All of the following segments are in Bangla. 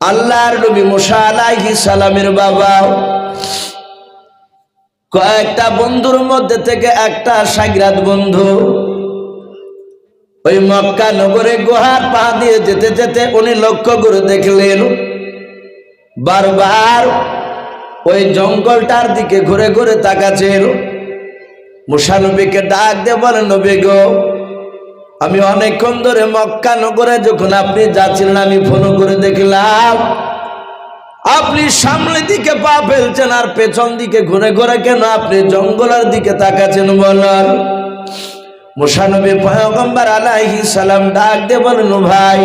আল্লাহর নবী মুসা আলাইহি সালামের বাবা। কয়েকটা বন্ধুর মধ্যে থেকে একটা সাগরাত বন্ধু। ওই মক্কা নগরে গুহার পা দিয়ে যেতে যেতে উনি লক্ষ্য করে দেখলেন, বারবার ওই জঙ্গলটার দিকে ঘুরে ঘুরে তাকাচ্ছেন। মুসা নবীকে ডাক দিয়ে বলেন, নবী গো আমি অনেকক্ষণ ধরে মক্কা নগরে যখন আপনি যাচ্ছিলেন, আমি ফোন করে দেখলাম, আপনি সামনের দিকে পা ফেলছেন আর পেছন দিকে ঘুরে ঘুরে কেন আপনি জঙ্গলের দিকে তাকাচ্ছেন বলার মুসানবী পয়গম্বর আলাইহি সালাম ডাক দিয়ে বলেন ভাই,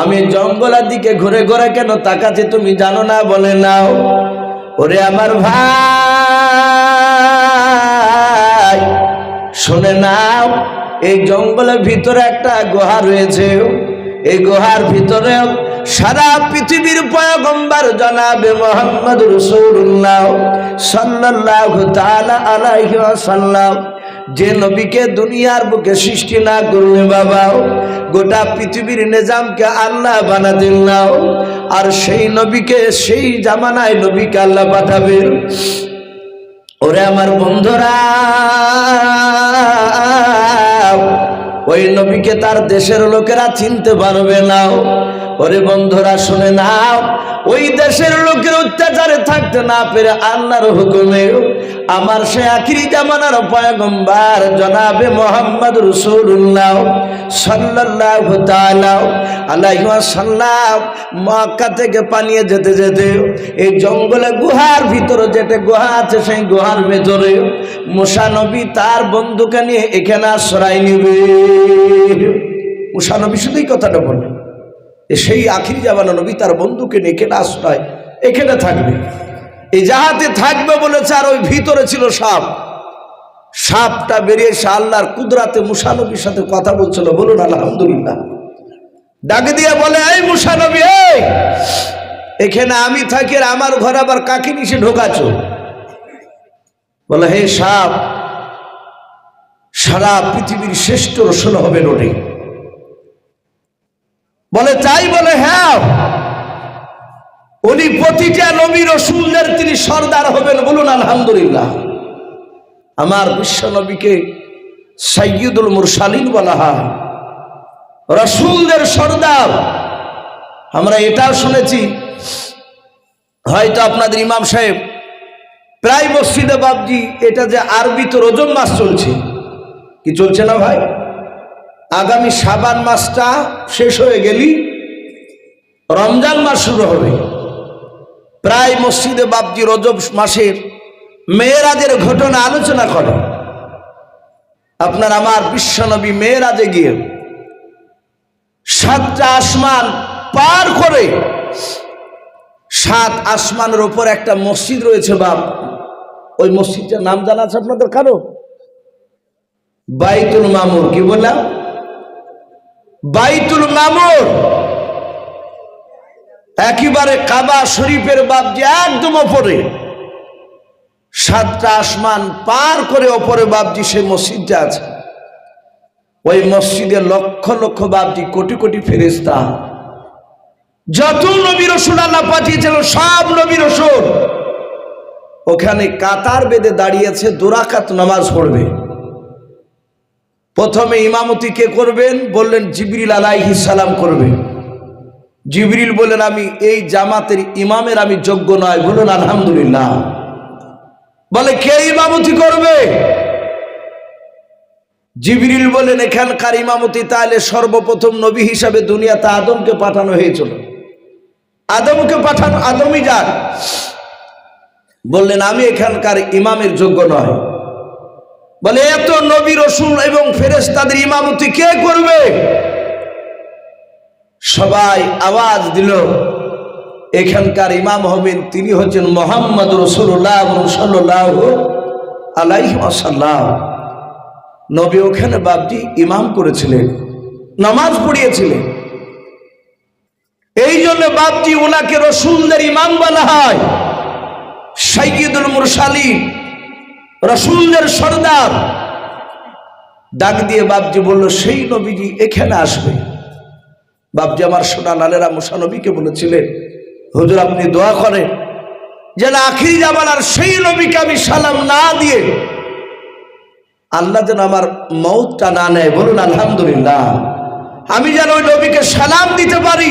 আমি জঙ্গলের দিকে ঘুরে ঘুরে কেন তাকাচ্ছি তুমি জানো না বলে নাও। ওরে আমার ভাই, শুনে নাও এই জঙ্গলের ভিতরে একটা গুহা রয়েছে। এই গুহার ভিতরে সারা পৃথিবীর পয়গম্বর জনাবে মোহাম্মদ রসুল্লাহ সাল্লাল্লাহু তাআলা আলাইহি ওয়াসাল্লাম। যে নবীকে দুনিয়ার বুকে সৃষ্টি না করলে বাবা, গোটা পৃথিবীর নিজামকে আল্লাহ বানাতেন নাও আর সেই নবীকে সেই জামানায় নবীকে আল্লাহ পাঠাবেন। ওরে আমার বন্ধুরা ওই নবীকে তার দেশের লোকেরা চিনতে পারবে না। ওরে বন্ধুরা, শুনে নাও। ওই দেশের লোকের অত্যাচারে থাকতে না পেরে আল্লাহর হুকুমে আমার সে আখিরি জামানার পয়গম্বার জনাবে মোহাম্মদ রসুল্লাহ সাল্লাল্লাহু তাআলা আলাইহি ওয়াসাল্লাম মক্কা থেকে পানিয়ে যেতে যেতে এই জঙ্গলে গুহার ভিতরে যেটা গুহা আছে, সেই গুহার ভেতরে মুসা নবী তার বন্ধুকে নিয়ে এখানে আশ্রয় নিবে। মুসা নবী শুধুই কথাটা বললেন। সেই আখির জামানা নবী তার বন্ধুকে এখানে আশ্রয় এখানে থাকবে। এই জাহাতে থাকবে বলেছে, আর ওই ভিতরে ছিল সাপ। সাপটা বেরিয়ে এসে আল্লাহর কুদরাতে মুসানবীর সাথে কথা বলছিল, বলুন, আলহামদুলিল্লাহ। ডাকে দিয়ে বলে, এই মুসানবী এই! এখানে আমি থাকি আর আমার ঘরে আবার কাকে নিচে ঢোকাছ বলে, হে সাপ, সারা পৃথিবীর শ্রেষ্ঠ রসুল হবে নোটে বলে তাই বলে হ্যাঁ। উনি প্রতিটা নবী রসুলদের তিনি সর্দার হবেন বলুন, আলহামদুলিল্লাহ। আমার বিশ্ব নবীকে সৈয়দুল মুরসালিন বলা হয়। রসুলদের সর্দার। আমরা এটাও শুনেছি। হয়তো আপনাদের ইমাম সাহেব, প্রায় মসজিদে বাবজি, এটা যে আরবি তো রোজন মাস চলছে। কি চলছে না ভাই? আগামী সাবান মাসটা শেষ হয়ে গেলি, রমজান মাস শুরু হবে। প্রায় মসজিদে বাবজি রজব মাসের মেয়েরাজের ঘটনা আলোচনা করে। আপনার আমার বিশ্বনবী মেয়েরাজে গিয়ে সাতটা আসমান পার করে, সাত আসমানের ওপর একটা মসজিদ রয়েছে বাপ। ওই মসজিদটার নাম জানা আছে আপনাদের কারও? বাইতুল মামুর, কি বললাম? বাইতুল মামুর একেবারে কাবা শরীফের বাপ যে একদম ওপরে। সাতটা আসমান পার করে ওপরে বাপজি সে মসজিদটা আছে। ওই মসজিদে লক্ষ লক্ষ বাপজি কোটি কোটি ফেরেস্তা যত নবী রসুল আল্লাহ পাঠিয়েছিল, সব নবী রসুল। ওখানে কাতার বেঁধে দাঁড়িয়েছে দুরাকাত নামাজ পড়বে। প্রথমে ইমামতি কে করবেন? বললেন, জিবরিল আলাইহি সালাম করবে। জিবরিল বলেন আমি এই জামাতের ইমামের আমি যোগ্য নয়। বলুন আলহামদুলিল্লাহ। বলে, কে ইমামতি করবে? জিবরিল বলেন এখানকার ইমামতি তাহলে সর্বপ্রথম নবী হিসাবে দুনিয়াতে আদমকে পাঠানো হয়েছিল। আদমকে পাঠানো, আদমই যাক। বললেন, আমি এখানকার ইমামের যোগ্য নয়। বলে এত নবী রসুল এবং ফেরেস তাদের ইমামতি কে করবে? সবাই আওয়াজ দিল, এখানকার ইমাম হবেন তিনি হচ্ছেন মোহাম্মদ রসুল্লাহ সাল্লাহ আলাইহি আসাল্লাম নবী ওখানে বাবজি ইমাম করেছিলেন, নামাজ পড়িয়েছিলেন। এই জন্য বাবজি ওনাকে রসুলদের ইমাম বলা হয় সাইয়দুল মুরসালি রসুলদের সর্দার। ডাক দিয়ে বাবজি বলল, সেই নবীজি এখানে আসবে। বাপজি আমার সোনা লালেরা মুসানবীকে বলেছিলেন, হুজুর, আপনি দোয়া করেন যেন আখির আখিরি জামানার সেই নবীকে আমি সালাম না দিয়ে আল্লাহ যেন আমার মৌতটা না নেয়। বলুন, আলহামদুলিল্লাহ, আমি যেন ওই নবীকে সালাম দিতে পারি।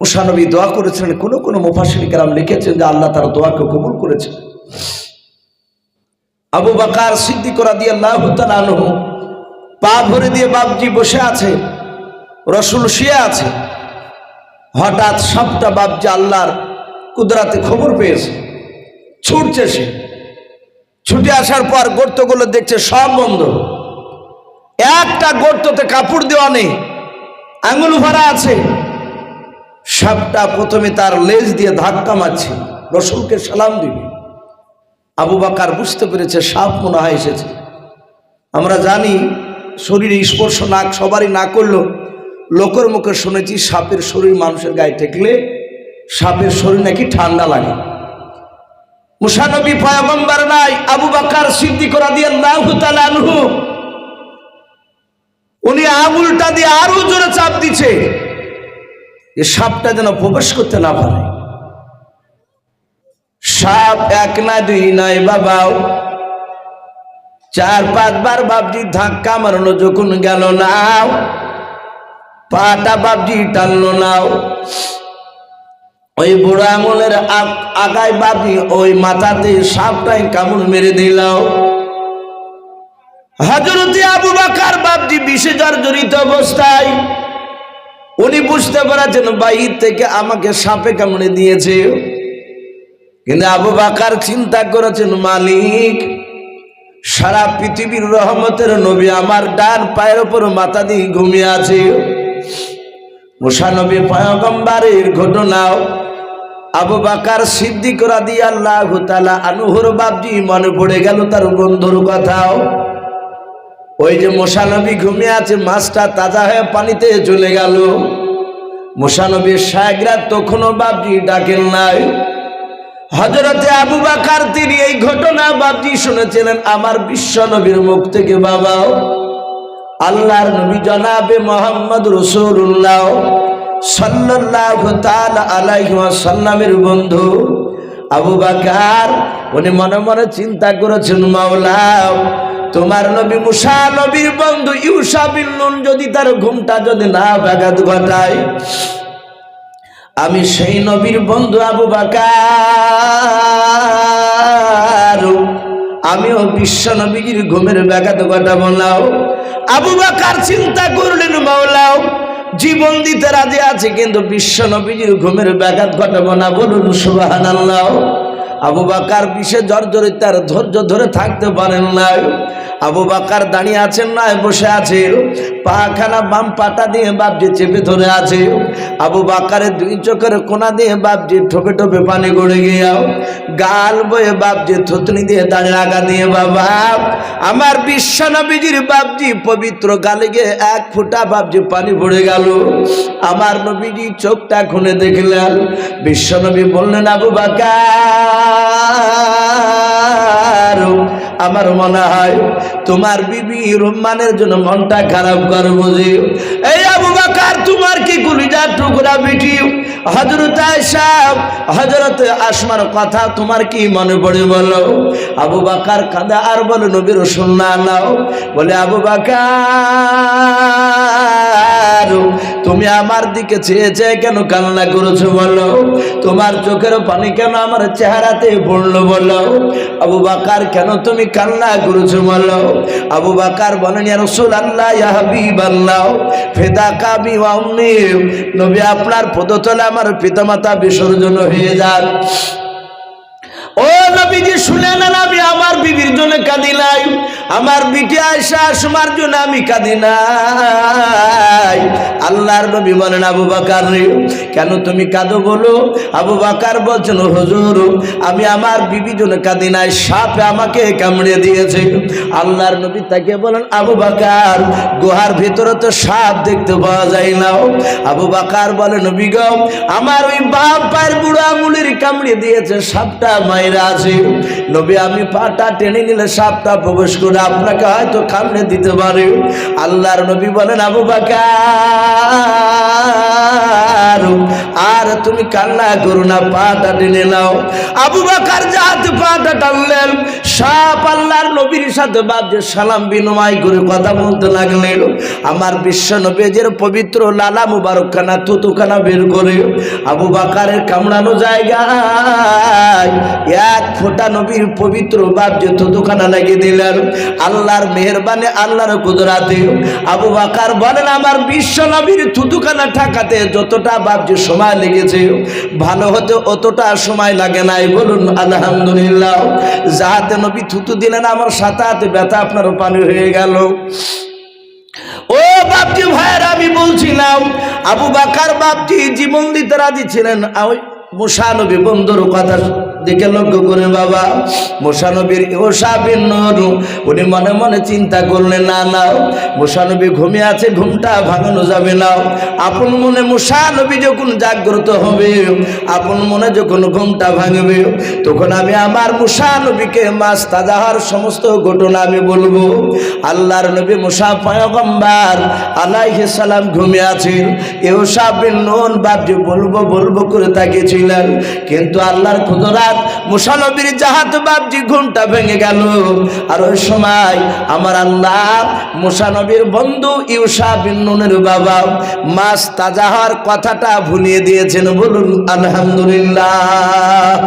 মুসানবী দোয়া করেছিলেন। কোন কোনো মুফাসির লিখেছেন যে আল্লাহ তার দোয়াকে কবুল করেছেন। আবু বাকার সিদ্ধি করা দিয়ে আল্লাহ পা ভরে দিয়ে বাপজি বসে আছে, রসুল শুয়ে আছে। হঠাৎ সবটা বাপজি আল্লাহর কুদরাতে খবর পেয়েছে, ছুটছে সে। ছুটে আসার পর গর্তগুলো দেখছে সব বন্ধ। একটা গর্ততে কাপড় দেওয়া নেই, আঙুল ভরা আছে। সাপটা প্রথমে তার লেজ দিয়ে ধাক্কা মারছে, রসুলকে সালাম দিবে। আবু বাকার বুঝতে পেরেছে, সাপ মনে হয় এসেছে। আমরা জানি শরীরে স্পর্শ না, সবারই না করলেও লোকের মুখে শুনেছি সাপের শরীর মানুষের গায়ে ঠেকলে সাপের শরীর নাকি ঠান্ডা লাগে। মুসানবী পয়গম্বর নাই, আবু বাকার সিদ্ধি করা দিয়ে আনহু। উনি আঙুলটা দিয়ে আরও জোরে চাপ দিচ্ছে যে সাপটা যেন প্রবেশ করতে না পারে। সাপ এক না দুই নয়, বাবাও। চার পাঁচবার বাবজি ধাক্কা মারলো, যখন গেল নাও। পাটা বাবজি টানলো নাও। ওই বুড়ো আঙুলের আগ- আগায় বাবজি ওই মাথাতে সাপটাই কামড় মেরে দিলাও হাজরতে আবু বাকার বাবজি বিশে জর্জরিত অবস্থায়, উনি বুঝতে পারছেন বাহির থেকে আমাকে সাপে কামড়ে দিয়েছে। কিন্তু আবু বাকার চিন্তা করেছেন, মালিক, সারা পৃথিবীর রহমতের নবী আমার ডান পায়ের উপর মাথা দিয়ে ঘুমিয়ে আছে। মুসানবী পয়গম্বারের ঘটনাও আবু বাকার সিদ্ধি করা দিয়ে আল্লাহ তালা আনুহর বাবজি মনে পড়ে গেল তার বন্ধুর কথাও। ওই যে মশানবী ঘুমিয়ে আছে, মাছটা তাজা হয়ে পানিতে চলে গেল। মশানবীর সায়গরা তখনও বাবজি ডাকেন নাই। হজরতে আবু বাকার তিনি এই ঘটনা বাবজি শুনেছিলেন, আমার বিশ্ব নবীর মুখ থেকে বাবাও, আল্লাহর নবী জনাবে মোহাম্মদ রসুল্লাহ সাল্লাহ সাল্লামের বন্ধু আবু বাকার। উনি মনে মনে চিন্তা করেছেন, মাওলা, তোমার নবী মুসা নবীর বন্ধু ইউসা বিন নুন যদি তার ঘুমটা যদি না ব্যাঘাত ঘটায় আমি সেই নবীর বন্ধু আবু বাকার। আমিও বিশ্ব নবীর ঘুমের ব্যাঘাত কথা বললাম আবু বাকার চিন্তা করলেন, মাওলাও, জীবন দিতে রাজি আছে, কিন্তু বিশ্ব নবীজির ঘুমের ব্যাঘাত ঘটাবো না বলুন সুবাহান আবু বাকার বিষে জর্জরিত, তার ধৈর্য ধরে থাকতে পারেন না আবু বাকার দাঁড়িয়ে আছেন না বসে আছে। পাখানা বাম পাটা দিয়ে বাপজি চেপে ধরে আছে। আবু বাকারের দুই চোখের কোনা দিয়ে বাপজি ঠোপে ঠোপে পানি গড়ে গিয়াও গাল বয়ে বাপজি থুতনি দিয়ে দাঁড়িয়ে আগা দিয়ে, বাবা, আমার বিশ্বনবীজির বাপজি পবিত্র গালে গিয়ে এক ফুটা বাপজি পানি পড়ে গেল। আমার নবীজি চোখটা খুনে দেখলেন। বিশ্বনবী বললেন, আবু বাকার আমার মনে হয় তোমার বিবি রহমানের জন্য মনটা খারাপ করে বুঝি। এই আবু বাকার, তোমার কি গুলিটা টুকরা বিটি? হজরত সাহেব হজরত আসমার কথা তোমার কি মনে পড়ে বলো? আবু বাকার কাঁদা আর বলো, নবীর শুননা নাও। বলে, আবু বাকার তুমি আমার দিকে চেয়ে চেয়ে কেন কান্না করেছ বলো? তোমার চোখের পানি কেন আমার চেহারাতে পড়ল বলো? আবু বাকার কেন তুমি কান্না করেছ বলো? আবু বাকার বলেন রসুল আল্লাহ হাবিব আল্লাহ ফেদা কাবি নবী, আপনার পদতলে আমার পিতামাতা বিসর্জন হয়ে যান। ও নবীজি, শুনে নেন আমি আমার বিবির জন্য কাঁদি নাই। আমার বিটি আয়সা আসমার জন্য আমি কাঁদি নাই। আল্লাহর নবী বলেন, আবু বাকার কেন তুমি কাঁদো বলো? আবু বাকার বলছেন, হুজুর, আমি আমার বিবি জন্য কাঁদি নাই, সাপে আমাকে কামড়ে দিয়েছে। আল্লাহর নবী তাকে বলেন, আবু বাকার, গুহার ভিতরে তো সাপ দেখতে পাওয়া যায় না। আবু বাকার বলে, নবী গো, আমার ওই বাপ পায়ের বুড়ো আঙুলের কামড়ে দিয়েছে, সাপটা মায়ের আছে। নবী, আমি পাটা টেনে নিলে সাপটা প্রবেশ করে আপনাকে হয়তো কামড়ে দিতে পারে। আল্লাহর নবী বলেন, আবু বাকার, আর তুমি কান্না করো না, পাটা টেনে নাও। আবু বাকার যাতে পাটা টানলেন, সাপ আল্লাহর নবীর সাথে বাদ বাপজে সালাম বিনিময় করে কথা বলতে লাগলেন। আমার বিশ্ব নবীজের পবিত্র লালা মুবারকখানা, থুতুখানা বের করে আবু বাকারের কামড়ানো জায়গায় এক ফোঁটা নবীর পবিত্র বাপ যে থুতুখানা লাগিয়ে দিলেন। আল্লাহর মেহরবানি, আল্লাহর কুদরাতে। আবু বাকার বলেন, আমার বিশ্ব নবীর থুতুখানা ঠাকাতে যতটা বাপ যে সময় লেগেছে, ভালো হতে অতটা সময় লাগে নাই। বলুন, আলহামদুলিল্লাহ। যাহাতে নবী থুতু দিলেন, আমার সাথে হাতে ব্যথা আপনার পানি হয়ে গেল। ও বাপজি ভাইয়ের, আমি বলছিলাম, আবু বাকার বাপজি জীবন দিতে রাজি ছিলেন। মুসানবী বন্ধুর কথা দিকে লক্ষ্য করে বাবা। মুসানবীর ওসাবিন নরু, উনি মনে মনে চিন্তা করলেন, না না মুসানবী ঘুমিয়ে আছে, ঘুমটা ভাঙানো যাবে না। আপন মনে মুসানবী যখন জাগ্রত হবে, আপন মনে যখন ঘুমটা ভাঙবে, তখন আমি আমার মুসানবীকে মাছ তাজাহার সমস্ত ঘটনা আমি বলব। আল্লাহর নবী মুসা পয়গম্বার আলাইহি সালাম ঘুমিয়ে আছেন। এও সাবিন নুন বাপজি বলব বলব করে তাকিয়েছিলেন কিন্তু আল্লাহর কুদরাত মুসা নবীর জাহাত বাপজি ঘুমটা ভেঙে গেল। আর ওই সময় আমার আল্লাহ মুসা নবীর বন্ধু ইউসা বিন নুনের বাবা মাছ তাজাহার কথাটা ভুলিয়ে দিয়েছেন। বলুন, আলহামদুলিল্লাহ।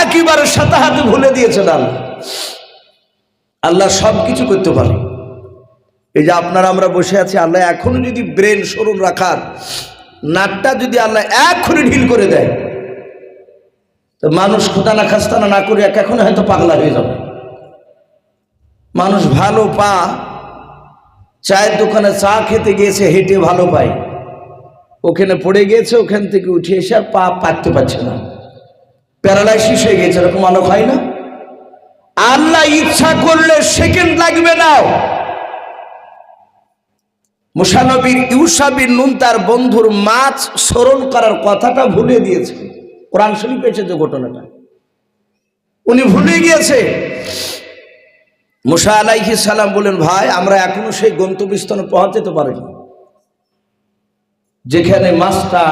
একইবারে সাথে হাতে ভুলে দিয়েছেন আল্লাহ। আল্লাহ সব কিছু করতে পারে। এই যে আপনারা আমরা বসে আছি, আল্লাহ এখনও যদি ব্রেন সরুন রাখার নাটটা যদি আল্লাহ এখনই ঢিল করে দেয় তো মানুষ খোদানা খাস্তানা না করে এখন হয়তো পাগলা হয়ে যাবে। মানুষ ভালো পা, চায়ের দোকানে চা খেতে গিয়েছে, হেঁটে ভালো পায়। ওখানে পড়ে গিয়েছে, ওখান থেকে উঠে এসে আর পা পাততে পারছে না। প্যারালাইসিস হয়ে গেছে এরকম অনেক হয় না। আল্লাহ ইচ্ছা করলে সেকেন্ড লাগবে না। মুসানবীর ইউসাবির নুন তার বন্ধুর মাছ স্মরণ করার কথাটা ভুলে দিয়েছে কোরআন শরীফ পেয়েছে যে ঘটনাটা। উনি ভুলে গিয়েছে। মুসা আলাইহি সালাম বলেন, ভাই, আমরা এখনও সেই গন্তব্যস্থানে পৌঁছাতে পারিনি। যেখানে মাছটা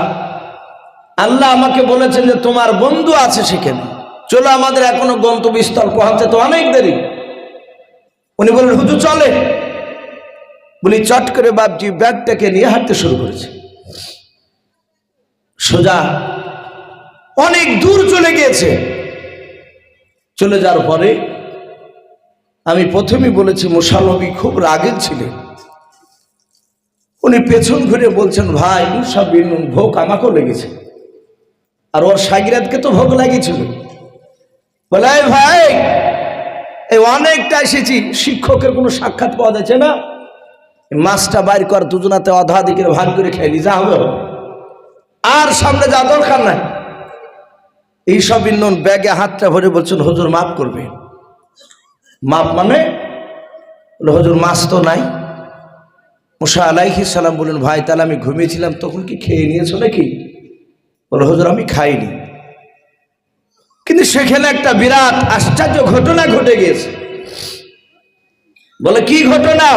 আল্লাহ আমাকে বলেছেন যে তোমার বন্ধু আছে সেখানে। চলো আমাদের এখনও গন্তব্যস্থল পৌঁছাতে অনেক দেরি। উনি বলেন, হুজুর, চলে। বলি চট করে বাপজি ব্যাগটাকে নিয়ে হাঁটতে শুরু করেছে। সোজা অনেক দূর চলে গিয়েছে। চলে যাওয়ার পরে আমি প্রথমেই বলেছি মুসানবী খুব রাগের ছিলেন। উনি পেছন ঘুরে বলছেন, ভাই সব ভোগ আমাকেও লেগেছে। আর ওর সাগিরাতকে তো ভোগ লাগিয়েছিল। বলে ভাই, এই অনেকটা এসেছি, শিক্ষকের কোনো সাক্ষাৎ পাওয়া যাচ্ছে না। মাছটা বাইর কর, দুজনাতে অধা দিকে ভাগ করে খেলি যা হবে। আর সামনে যা দরকার নাই। এইসব ইন্নন ব্যাগে হাতটা ভরে বলছেন, হজুর মাফ করবে। মাপ মানে হুজুর মাছ তো নাই। মুসা আলাইহি সালাম বললেন, ভাই, তাহলে আমি ঘুমিয়েছিলাম, তখন কি খেয়ে নিয়েছো নাকি? বলে, হজুর, আমি খাইনি। কিন্তু সেখানে একটা বিরাট আশ্চর্য ঘটনা ঘটে গিয়েছে। বলে, কি ঘটনা?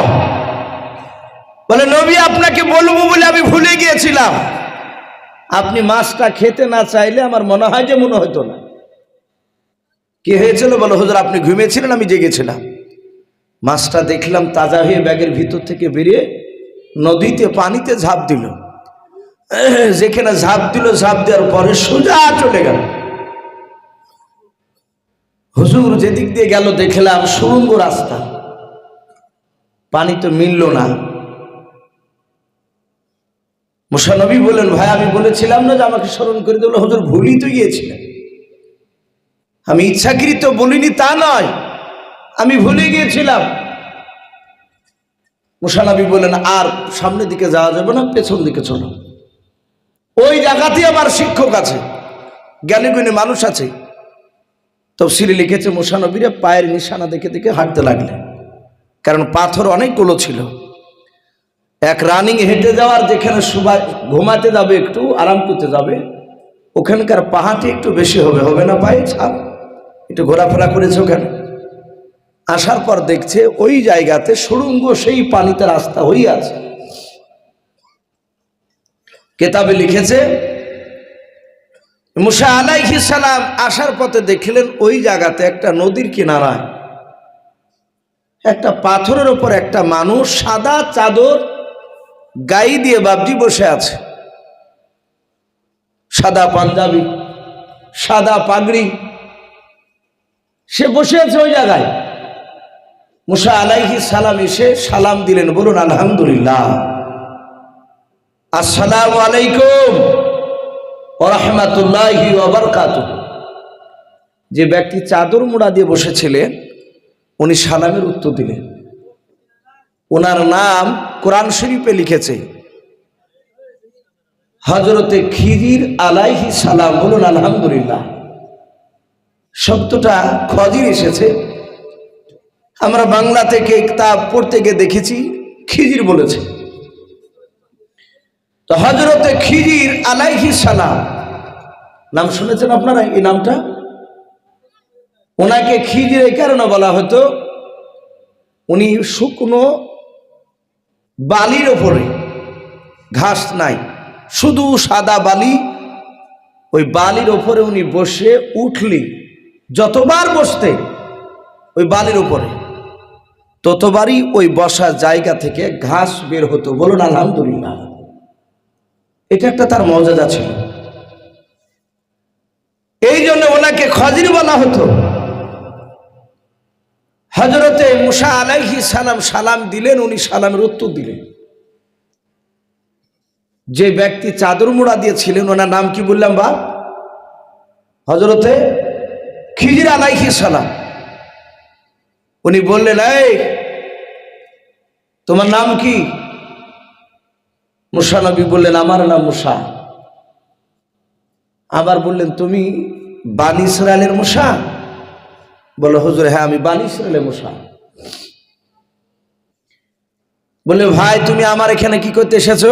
বলে, নবী আপনাকে বলব বলে আমি ভুলে গিয়েছিলাম। আপনি মাছটা খেতে না চাইলে আমার মনে হয় যে মনে হতো না। কি হয়েছিল বলো, হুজুর, আপনি ঘুমিয়েছিলেন, আমি জেগেছিলাম। মাছটা দেখলাম তাজা হয়ে ব্যাগের ভিতর থেকে বেরিয়ে নদীতে পানিতে ঝাঁপ দিল। যেখানে ঝাঁপ দিল, ঝাঁপ দেওয়ার পরে সোজা চলে গেল। হুজুর যেদিক দিয়ে গেল, দেখলাম সুরঙ্গ রাস্তা। পানি তো মিলল না। মুসানবী বলেন ভাই, আমি বলেছিলাম না যে আমাকে স্মরণ করে দিল। হুজুর, ভুলই তো গিয়েছিলেন। আমি ইচ্ছাকৃত বলিনি, তা নয়। আমি ভুলে গিয়েছিলাম। মুসানবী বলেন আর সামনের দিকে যাওয়া যাবে না, পেছন দিকে চলো। ওই জায়গাতেই আমার শিক্ষক আছে জ্ঞানী গুণী মানুষ আছে। তফসিলি লিখেছে, মুসানবীরা পায়ের নিশানা দেখে দেখে হাঁটতে লাগলেন। কারণ পাথর অনেকগুলো ছিল। এক রানিং হেঁটে যাওয়ার যেখানে সুবা ঘুমাতে যাবে একটু, আরাম করতে যাবে, ওখানকার পাহাড়টি একটু বেশি হবে হবে না পায়ে ছাপ একটু ঘোরাফেরা করেছে ওখানে আসার পর দেখছে ওই জায়গাতে সুড়ঙ্গ সেই পানিতে রাস্তা হয়ে আছে। কেতাবে লিখেছে, মুসা আলাইহি সালাম আসার পথে দেখলেন ওই জায়গাতে একটা নদীর কিনারায় একটা পাথরের ওপর একটা মানুষ সাদা চাদর গাই দিয়ে বাবজি বসে আছে। সাদা পাঞ্জাবি, সাদা পাগড়ি। সে বসে আছে ওই জায়গায়। মুসা আলাইহি সালাম এসে সালাম দিলেন, বলুন, আলহামদুলিল্লাহ। আসসালামু আলাইকুম ওরহমাতুল্লাহি যে ব্যক্তি চাদর মুড়া দিয়ে বসেছিলেন, উনি সালামের উত্তর দিলেন। ওনার নাম কোরআন শরীফে লিখেছে। হজরতে খিজির আলাইহি সালাম বলুন, আলহামদুলিল্লাহ। শব্দটা খজির এসেছে। আমরা বাংলা থেকে তা পড়তে গিয়ে দেখেছি খিজির বলেছে। তো হজরতে খিজির আলাইহি সালাম, নাম শুনেছেন আপনারা এই নামটা? ওনাকে খিজির এই কারণে বলা হতো, উনি শুকনো বালির ওপরে। ঘাস নাই। শুধু সাদা বালি। ওই বালির ওপরে উনি বসে উঠলি। যতবার বসতে ওই বালির ওপরে। ততবারই ওই বসা জায়গা থেকে ঘাস বের হতো বলুন আলহামদুলিল্লাহ। এটা একটা তার মর্যাদা ছিল। এই জন্য ওনাকে খজির বলা হতো। হজরতে মুসা আলাইহি সালাম সালাম দিলেন, উনি সালামের উত্তর দিলেন। যে ব্যক্তি চাদর মোড়া দিয়েছিলেন, ওনার নাম কি বললাম বা হজরতে খিজির আলাইহি সালাম। উনি বললেন, এই, তোমার নাম কি? মুসা নবী বললেন, আমার নাম মুসা। আবার বললেন, তুমি বানি ইসরায়েলের মুসা? বলে, হুজুর হ্যাঁ আমি বানি ইসরায়েলের মুসা। বলে, ভাই, তুমি আমার এখানে কি করতে এসেছ?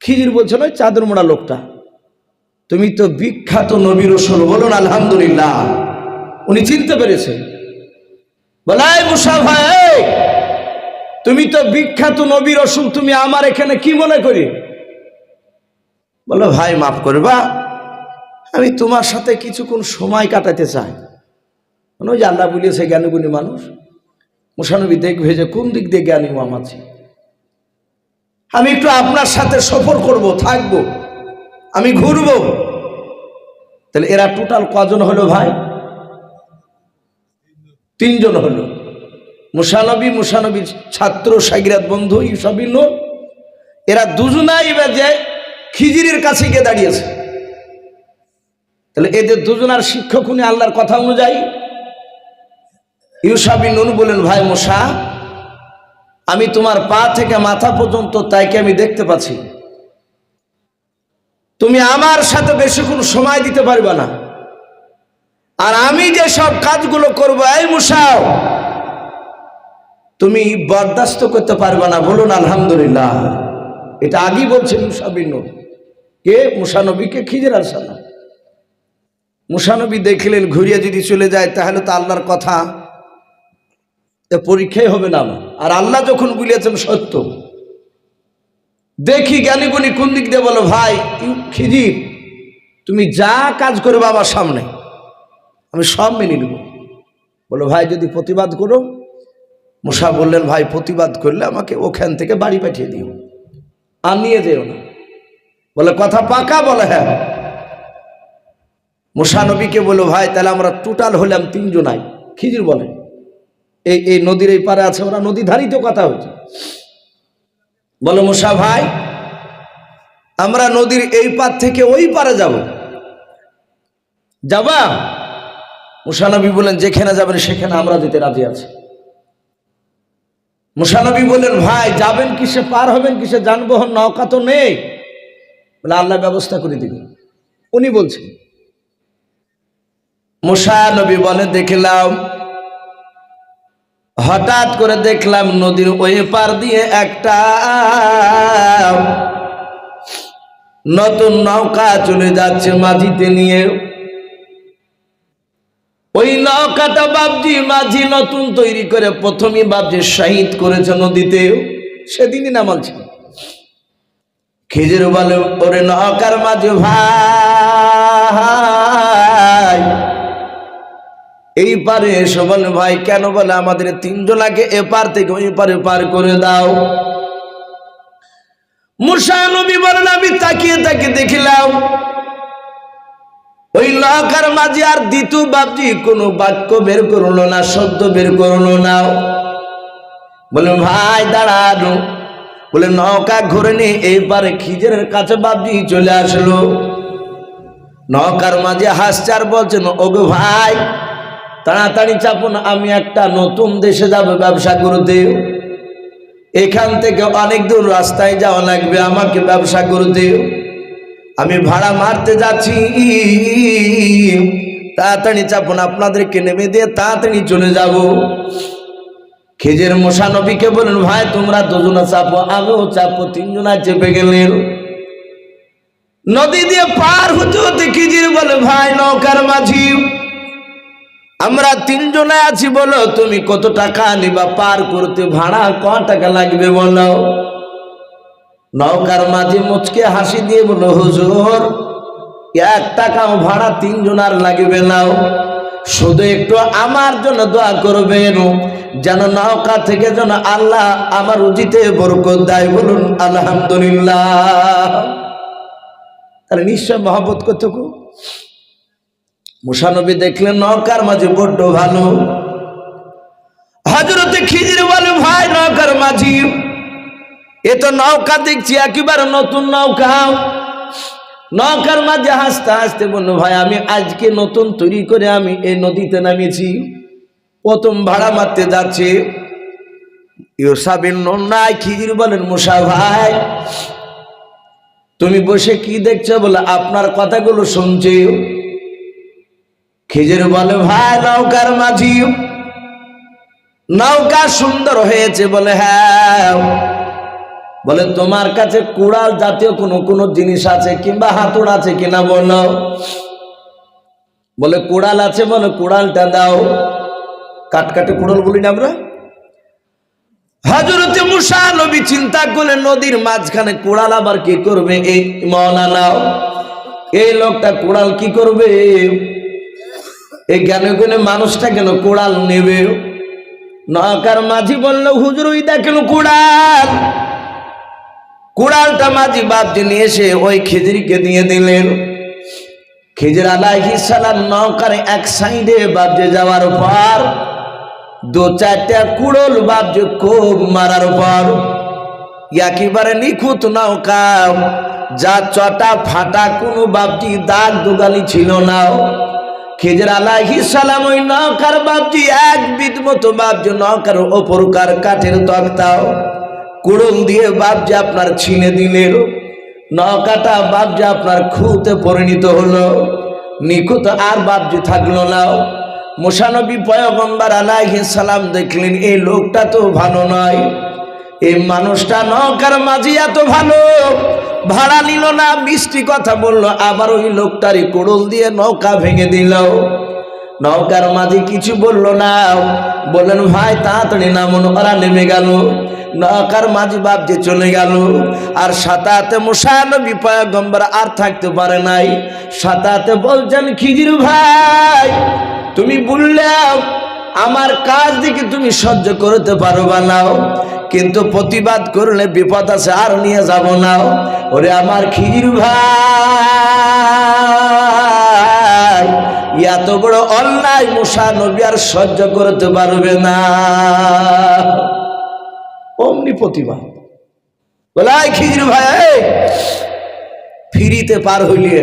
খিজির বলছো, ওই চাদর মোড়া লোকটা। তুমি তো বিখ্যাত নবী রসুল, বলুন, আলহামদুলিল্লাহ। উনি চিনতে পেরেছেন বলাই মুসা ভাই তুমি তো বিখ্যাত নবী রসুল, তুমি আমার এখানে কি মনে করি? বলো, ভাই, মাফ করবা আমি তোমার সাথে কিছুক্ষণ সময় কাটাতে চাই। মানে ওই যে আল্লাহ বলিয়েছে, জ্ঞানীগুণী মানুষ। মুসানবী দেখবে যে কোন দিক দিয়ে জ্ঞানী মাম আছে। আমি একটু আপনার সাথে সফর করব, থাকব। আমি ঘুরবো। তাহলে এরা টোটাল কজন হলো ভাই? তিনজন হলো। মুসানবী মুসানবীর ছাত্র, সাগিরাত বন্ধু ইউসবিন এরা দুজনাই যে খিজিরের কাছে গিয়ে দাঁড়িয়েছে। তাহলে এদের দুজনার শিক্ষক উনি আল্লাহর কথা অনুযায়ী। ইউসাবিন নুন বলেন ভাই মোসা আমি তোমার পা থেকে মাথা পর্যন্ত তাইকে আমি দেখতে পাচ্ছি। তুমি আমার সাথে বেশিক্ষণ সময় দিতে পারবে না। আর আমি যে সব কাজগুলো করব, এই মুসাও তুমি বরদাস্ত করতে পারবে না। বলুন, আলহামদুলিল্লাহ। এটা আগেই বলছে মুসাবিন কে? মুসানবীকে খিজের আলসালাম মুসানবী দেখলেন, ঘুরিয়ে যদি চলে যায়, তাহলে তো আল্লাহর কথা। পরীক্ষাই হবে না আমার। আর আল্লাহ যখন বলিয়েছেন, সত্য। দেখি জ্ঞানী গুণী কোন দিক দিয়ে বলো, ভাই খিজির। তুমি যা কাজ করবে আমার সামনে, আমি সব মেনে নেব। বলো, ভাই, যদি প্রতিবাদ করো? মুসা বললেন, ভাই, প্রতিবাদ করলে আমাকে ওখান থেকে বাড়ি পাঠিয়ে দিও। আর নিয়ে যেও না। বলে, কথা পাকা বলে হ্যাঁ। নবীকে বলো ভাই, তাহলে আমরা টোটাল হলাম তিনজনাই। খিজির বলে, এই এই নদীর এই পারে আছে, ওরা নদী ধারিত কথা হচ্ছে। বলো মুসা ভাই, আমরা নদীর এই পার থেকে ওই পারে যাব। যাবা? মুসানবী বলেন যেখানে যাবেন, সেখানে আমরা যেতে রাজি আছি। মুসানবী বললেন, ভাই, যাবেন কিসে, পার হবেন কিসে, যানবাহন, নৌকা তো নেই। বলে, আল্লাহ ব্যবস্থা করে দিবেন উনি বলছেন মুসা নবী বলে, দেখলাম। হঠাৎ করে দেখলাম নদীর ওই পার দিয়ে একটা নতুন নৌকা চলে যাচ্ছে মাঝিতে নিয়ে। ওই নৌকাটা বাবজি মাঝি নতুন তৈরি করে প্রথমে বাবজি শহীদ করেছে নদীতে। সেদিনই নামালছে খিজির বলে, ওরে নৌকার মাঝে ভাই এই পারে এসো বলে ভাই কেন বলে আমাদের তিনজনাকে এপার থেকে ওই পারে পার করে দাও। মুসা নবী বলেন, আমি তাকিয়ে তাকিয়ে দেখিলাম, ওই নৌকার মাঝে আর দ্বিতীয় বাপজি কোনো বাক্য বের করল না, শব্দ বের করল না। বলে ভাই, দাঁড়ানো। বলে নৌকা ঘুরে নিয়ে এইবারে খিজের কাছে বাপজি চলে আসলো। নৌকার মাঝে হাসচার বলছেন, ওগো ভাই তাড়াতাড়ি চাপুন, আমি একটা নতুন দেশে যাব, ব্যবসা করতে। এখান থেকে অনেক দূর রাস্তায় যাওয়া লাগবে, আমাকে ব্যবসা করতে। আমি ভাড়া মারতে যাচ্ছি। তাড়াতাড়ি চাপুন, আপনাদেরকে নেমে দিয়ে তাড়াতাড়ি চলে যাব। খেজের মশানবীকে বলেন ভাই, তোমরা দুজনা চাপো, আমিও চাপো, তিনজনা চেপে গেলেন। নদী দিয়ে পার হতে হতে খিজির বলে, ভাই, নৌকার মাঝি। আমরা তিনজনে আছি বলো, তুমি কত টাকা নিবা? পার করতে ভাড়া ক টাকা লাগবে বলো? নৌকার মাঝে মুচকে হাসি দিয়ে বলো, হুজুর, এক টাকাও ভাড়া তিনজন আর লাগবে নাও শুধু একটু আমার জন্য দোয়া করবেন, যেন নৌকা থেকে যেন আল্লাহ আমার উচিতে বরকত দেয় বলুন, আলহামদুলিল্লাহ। তাহলে নিশ্চয় মহব্বত করতে মুসানবী দেখলেন, নৌকার মাঝে বড্ড ভালো। হজরতে খিজির বলে ভাই, নৌকার মাঝি। এ তো নৌকা দেখছি, একেবারে নতুন নৌকা। নৌকার মাঝে হাসতে হাসতে বলল, ভাই, আমি আজকে নতুন তৈরি করে আমি এই নদীতে নামিয়েছি। প্রথম ভাড়া মারতে যাচ্ছে। ইউসাবিন খিজির বলেন মুসা ভাই, তুমি বসে কি দেখছ? বলে, আপনার কথাগুলো শুনছি। খিজির বলে, ভাই, নৌকার মাঝি। নৌকা সুন্দর হয়েছে বলে হ্যাঁ। বলে, তোমার কাছে কুড়াল জাতীয় কোনো কোনো জিনিস আছে কিংবা হাতুড় আছে কিনা বলো? বলে, কুড়াল আছে বলে, কুড়ালটা দাও। কাটকাটে কুড়াল বলি না আমরা? হজরতে মুসা নবী চিন্তা করলে নদীর মাঝখানে কুড়াল আবার কি করবে? এই নাও এই লোকটা কুড়াল কি করবে? এই জ্ঞানে গুণে মানুষটা কেন কোড়াল নেবে? নকার মাঝি বলল, হুজুর, ওই দেখেন কোড়াল। কোড়ালটা মাঝি বাপজি নিয়ে এসে ওই খেজুরিকে দিয়ে দিলেন। খেজুর আলাহি সালাম নৌকার এক সাইডে বাপজে যাওয়ার পর দু চারটা কুড়ল বাপজে খুব মারার পর একেবারে নিখুঁত নৌকা, যা চটা ফাটা কোনো বাপজি দাগ দুগালি ছিল না। খেজর আলাহি সালাম ওই নৌকার বাপজি এক বিদ মতো বাপজি নৌকার ওপরকার কাঠের তক্তাও কুড়ুল দিয়ে বাপজি আপনার ছিনে দিলেন নৌকাটা বাপজি আপনার খুঁতে পরিণত হলো। নিখুঁত আর বাপজি থাকল না। মোশানবী পয়গম্বর আলাহি সালাম দেখলেন এই লোকটা তো ভালো নয়। এই মানুষটা নৌকার মাঝি এত ভালো। ভাড়া নিল না, মিষ্টি কথা বলল, আবার ওই লোকটারই কোড়ল দিয়ে নৌকা ভেঙে দিল। নৌকার মাঝে কিছু বলল না। বললেন, ভাই, তাড়াতাড়ি নামন। ওরা নেমে গেল। নৌকার মাঝি বাপ যে চলে গেল। আর সাতাতে মুসানবী পয়গম্বর আর থাকতে পারে নাই। সাতাতে বলছেন, খিজির ভাই, তুমি বললাম আমার কাজ দিকে তুমি সহ্য করতে পারবা নাও কিন্তু প্রতিবাদ করলে বিপদ আছে, আর নিয়ে যাব না। ওরে আমার খিজির ভাই, এত বড় অন্যায় মুসা নবী আর সহ্য করতে পারবে না। অমনি প্রতিবাদ। বলাই খিজির ভাই ফিরিতে পার হইলে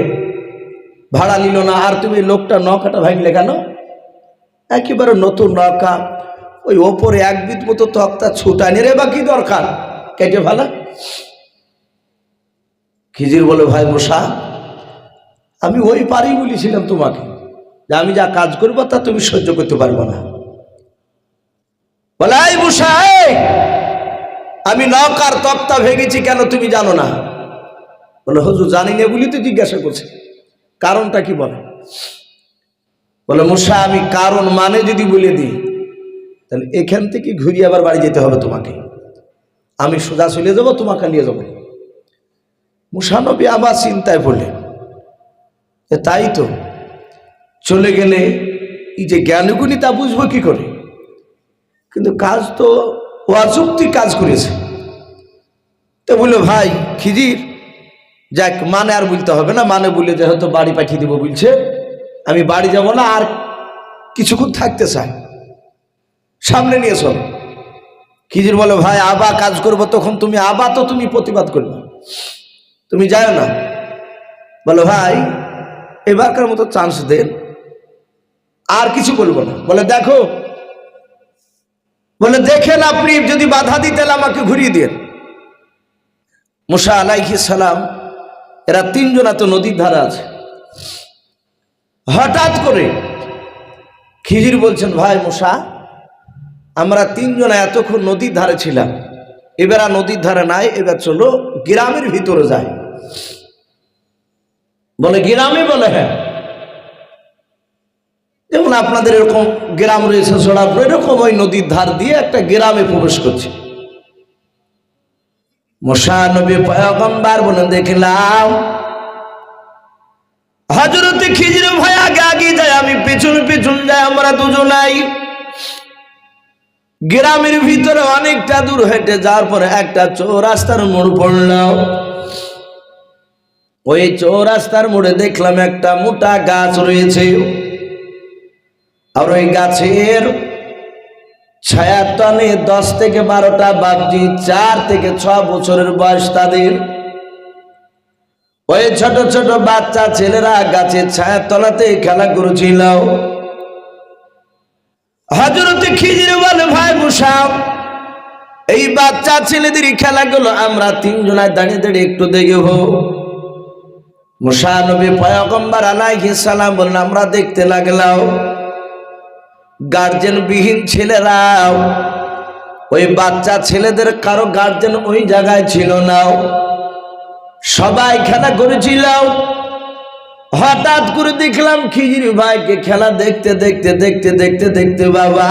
ভাড়া নিল না, আর তুমি লোকটা নৌকাটা ভাঙলে কেন? একেবারে নতুন নৌকা। ওই ওপরে এক বিদ মতো তক্তা ছুটানি রে বা কি দরকার? কেটে ভালো খিজির বলে, ভাই মশা, আমি ওই পারেই বলেছিলাম তোমাকে যে আমি যা কাজ করব তা তুমি সহ্য করতে পারব না। বলে, এই মশা আমি নৌকার তক্তা ভেঙেছি কেন তুমি জানো না? বলে, হুজুর জানি না বলি তো জিজ্ঞাসা করছে। কারণটা কি বলে? বলে মশা আমি কারণ মানে যদি বলে দিই, তাহলে এখান থেকে ঘুরিয়ে আবার বাড়ি যেতে হবে তোমাকে। আমি সোজা চলে যাব, তোমাকে নিয়ে যাব। মুসানবী আবার চিন্তায় যে তাই তো, চলে গেলে এই যে জ্ঞানগুনি তা বুঝব কি করে? কিন্তু কাজ তো অযুক্তি কাজ করেছে। তো বলল, ভাই, খিজির, যাক মানে আর বলতে হবে না মানে বলে যে হয়তো বাড়ি পাঠিয়ে দিব বলছে। আমি বাড়ি যাব না, আর কিছুক্ষণ থাকতে চাই। সামনে নিয়ে চলো। খিজির বলে, ভাই, আবা কাজ করব তখন তুমি আবা তো তুমি প্রতিবাদ করবে। তুমি যাও না। বলো, ভাই, এবারকার মতো চান্স দেন আর কিছু বলব না। বলে, দেখো। বলে, দেখেন আপনি যদি বাধা দিতেন আমাকে ঘুরিয়ে দিয়ে মুসা আলাইহি সালাম, এরা তিনজন এত নদীর ধারা আছে। হঠাৎ করে খিজির বলছেন, ভাই মশা আমরা তিনজনে এতক্ষণ নদীর ধারে ছিলাম। এবার আর নদীর ধারে নাই, এবার চলো গ্রামের ভিতরে যাই। বলে, গ্রামে বলে হ্যাঁ। যেমন আপনাদের এরকম গ্রাম রয়েছে সোনারপুর এরকম ওই নদীর ধার দিয়ে একটা গ্রামে প্রবেশ করছে। মশানবী পয়গম্বার বলে দেখলাম হজরতে খিজির ভাই আগে আগে যায়, আমি পেছন পেছন যাই আমরা দুজনাই। গ্রামের ভিতরে অনেকটা দূর হেঁটে যাওয়ার পরে একটা চৌরাস্তার মোড় পড়লাম। ওই চৌরাস্তার মোড়ে দেখলাম একটা মোটা গাছ রয়েছে। আর ওই গাছের ছায়ার তলে দশ থেকে বারোটা বাপজি চার থেকে ছ বছরের বয়স তাদের। ওই ছোট ছোট বাচ্চা ছেলেরা গাছের ছায়ার তলাতে খেলা করেছিল। হজরতে খিজির বলে ভাই মুসাব, এই বাচ্চা ছেলেদের খেলাগুলো আমরা তিনজনায় দাঁড়িয়ে দাঁড়িয়ে একটু দেখব। মুসা নবী পয়গম্বর আলাইহিস সালাম বলেন আমরা দেখতে লাগলাম গার্জেন বিহীন ছেলেরাও, ওই বাচ্চা ছেলেদের কারও গার্জেন ওই জায়গায় ছিল না। সবাই খেলা করেছিলাম। হঠাৎ করে দেখলাম খিজির ভাইকে খেলা দেখতে দেখতে দেখতে দেখতে দেখতে বাবা।